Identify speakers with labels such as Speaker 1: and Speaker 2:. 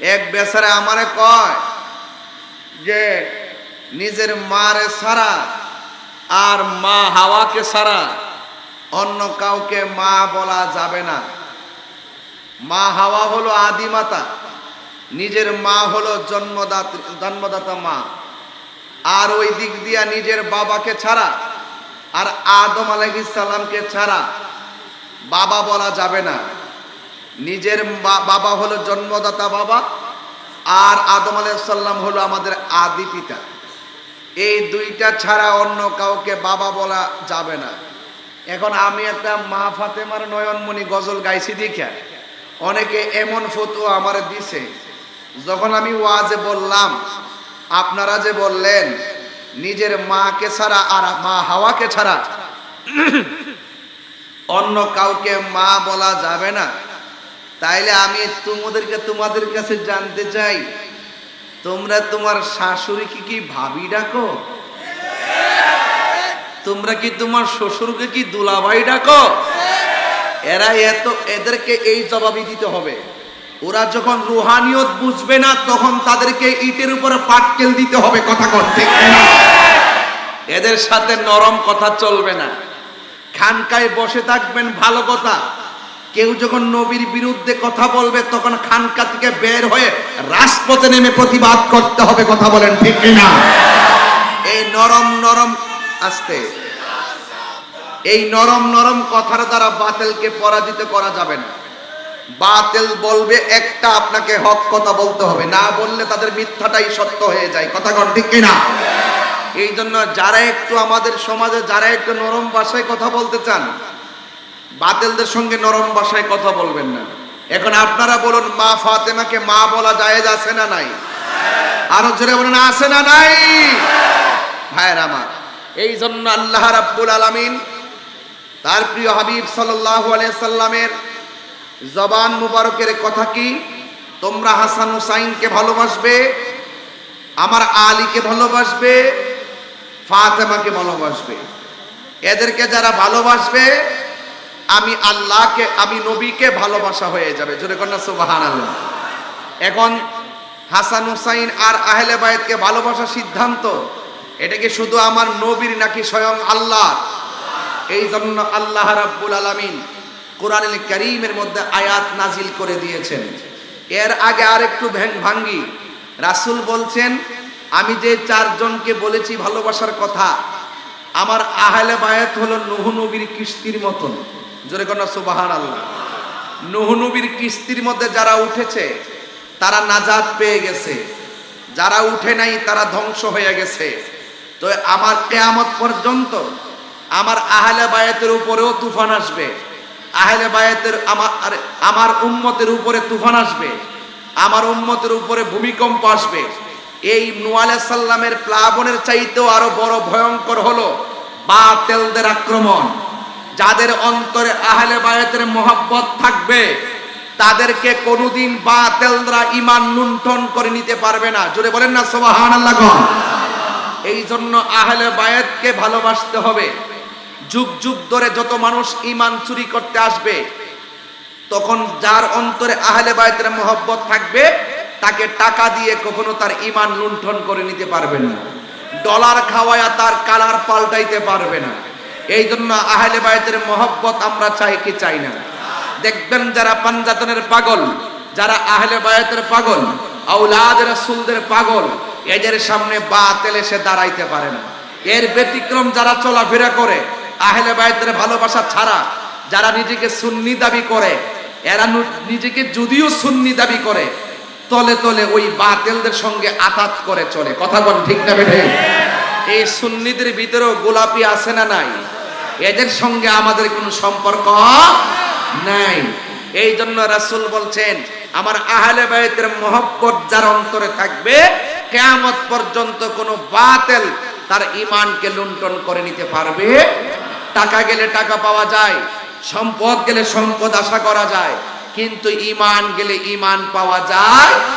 Speaker 1: এক বেচারে আমারে কয় যে, নিজের মারে ছাড়া আর মা হাওয়াকে ছাড়া অন্য কাউকে মা বলা যাবে না। মা হাওয়া হলো আদিমাতা নিজের মা হলো জন্মদাতা জন্মদাতা মা। আর ওই দিক দিয়া নিজের বাবাকে ছাড়া আর আদম আলাইহিসসালামকে ছাড়া বাবা বলা যাবে না। নিজের বাবা হলো জন্মদাতা বাবা, আর আদম আলাইসাল্লাম হলো আমাদের আদি পিতা। এই দুইটা ছাড়া অন্য কাউকে বাবা বলা যাবে না। এখন আমি একটা মা ফাতেমার নয়নমণি গজল গাইছি দেখা। অনেকে এমন ফতুয়া আমার দিছে, যখন আমি ওয়াজে বললাম, আপনারা যে বললেন, নিজের মাকে ছাড়া আর মা হাওয়াকে ছাড়া, অন্য কাউকে মা বলা যাবে না। তাইলে আমি তোমাদেরকে তোমাদের কাছে জানতে চাই, তোমরা তোমার শাশুড়িকে কি ভাবি ডাকো? তোমরা কি তোমার শ্বশুরকে কি দুলাভাই ডাকো? এরা এত, এদেরকে এই জবাবই দিতে হবে। ওরা যখন রুহানিয়ত বুঝবে না, তখন তাদেরকে ইটের উপরে পাটকেল দিতে হবে কথা করতে এদের সাথে নরম কথা চলবে না। খানকায় বসে থাকবেন, ভালো কথা। কেউ যখন নবীর বিরুদ্ধে কথা বলবে, তখন খানকা থেকে বের হয়ে রাজপথে নেমে প্রতিবাদ করতে হবে, কথা বলেন ঠিক কিনা? এই নরম নরম আসতে। এই নরম নরম কথার দ্বারা বাতিলকে পরাজিত করা যাবে না। বাতিল বলবে, একটা আপনাকে হক কথা বলতে হবে। না বললে তাদের মিথ্যাটাই সত্য হয়ে যায়। কথা কন ঠিক কিনা? এই জন্য যারা একটু আমাদের সমাজে, যারা একটু নরম ভাষায় কথা বলতে চান বাতিলদের সঙ্গে নরম ভাষায় কথা বলবেন না। এখন আপনারা বলুন, মা ফাতেমাকে মা বলা জায়েজ আছে না নাই? আরও জোরে বলুন, আছে না নাই? ভাইয়ের আমার এই জন্য আল্লাহ রাব্বুল আলামিন তার প্রিয় হাবিব সাল্লাল্লাহু আলাইহি সাল্লামের জবান মুবারকের কথা কি? তোমরা হাসান হুসাইনকে ভালোবাসবে, আমার আলীকে ভালোবাসবে, ফাতেমাকে ভালোবাসবে। এদেরকে যারা ভালোবাসবে আমি আল্লাহকে, আমি নবীকে ভালোবাসা হয়ে যাবে। জোরে কন্যা সুবাহান আল্লাহ এখন হাসান হুসাইন আর আহলে বায়েতকে ভালোবাসার সিদ্ধান্ত, এটা কি শুধু আমার নবীর নাকি স্বয়ং আল্লাহ? এই জন্য আল্লাহ রাব্বুল আলামিন কোরআনুল কারীমের মধ্যে আয়াত নাজিল করে দিয়েছেন। এর আগে আর একটু ভাঙ্গি। রাসূল বলছেন, আমি যে চারজনকে বলেছি ভালোবাসার কথা আমার আহলে বায়াত হলো নুহ নবীর কিস্তির মতন। জোরে কন্যা সুবাহান আল্লাহ নুহ নবীর কিস্তির মধ্যে যারা উঠেছে, তারা নাজাত পেয়ে গেছে। যারা উঠে নাই, তারা ধ্বংস হয়ে গেছে। তো আমার কেয়ামত পর্যন্ত আমার আহলে বায়াতের উপরেও তুফান আসবে। আহলে বায়াতের আমার আমার উম্মতের উপরে তুফান আসবে। আমার উম্মতের উপরে ভূমিকম্প আসবে। এই নুয়ালে সাল্লামের প্লাবনের চাইতেও আরও বড় ভয়ঙ্কর হলো বাতেলদের আক্রমণ। যাদের অন্তরে আহলে বায়াতের মোহাব্বত থাকবে, তাদেরকে কোনোদিন বাতেলরা ইমান লুণ্ঠন করে নিতে পারবে না। জোরে বলেন না, সুবহানাল্লাহ এই জন্য আহলে বায়াতকে ভালোবাসতে হবে। যুগ যুগ ধরে যত মানুষ ইমান চুরি করতে আসবে, তখন যার অন্তরে আহলে বায়াতের মোহব্বত থাকবে তাকে টাকা দিয়ে কখনো তার ইমান লুণ্ঠন করে নিতে পারবেন না। ডলার খাওয়ায়া তার কালার পাল্টাইতে পারবে না। এই জন্য আহলে বায়াতের মোহব্বত আমরা চাই কি চাই না। দেখবেন যারা পাঞ্জাতনের পাগল, যারা আহলে বায়াতের পাগল আউলাদ রাসূলদের পাগল, এদের সামনে বাতিল এসে দাঁড়াইতে পারে না। এর ব্যতিক্রম যারা চলাফেরা করে, আহলে বায়াতের ভালোবাসা ছাড়া, যারা নিজেকে সুন্নি দাবি করে, এরা নিজেকে যদিও সুন্নি দাবি করে তলে তলে ওই বাতিলদের সঙ্গে আতাত করে চলে। কথা বল ঠিক না বেঠে? এই সুন্নিদের ভিতরেও গোলাপি আছে না নাই? এদের সঙ্গে আমাদের কোনো সম্পর্ক নাই। এই জন্য রাসূল বলছেন, আমার আহলে বাইতের মহব্বত যার অন্তরে থাকবে, কেয়ামত পর্যন্ত কোনো বাতেল তার ইমানকে লুণ্ঠন করে নিতে পারবে টাকা গেলে টাকা পাওয়া যায়, সম্পদ গেলে সম্পদ আশা করা যায় কিন্তু ইমান গেলে ইমান পাওয়া যায়